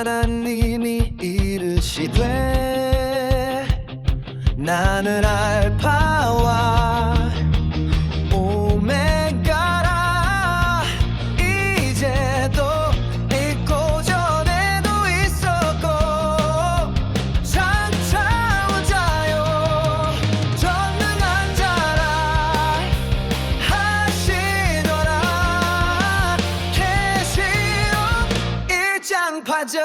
하나님이 이르시되 나는 알파와 다음 파절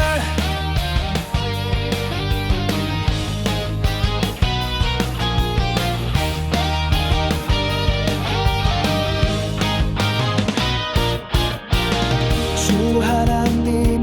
주 하나님.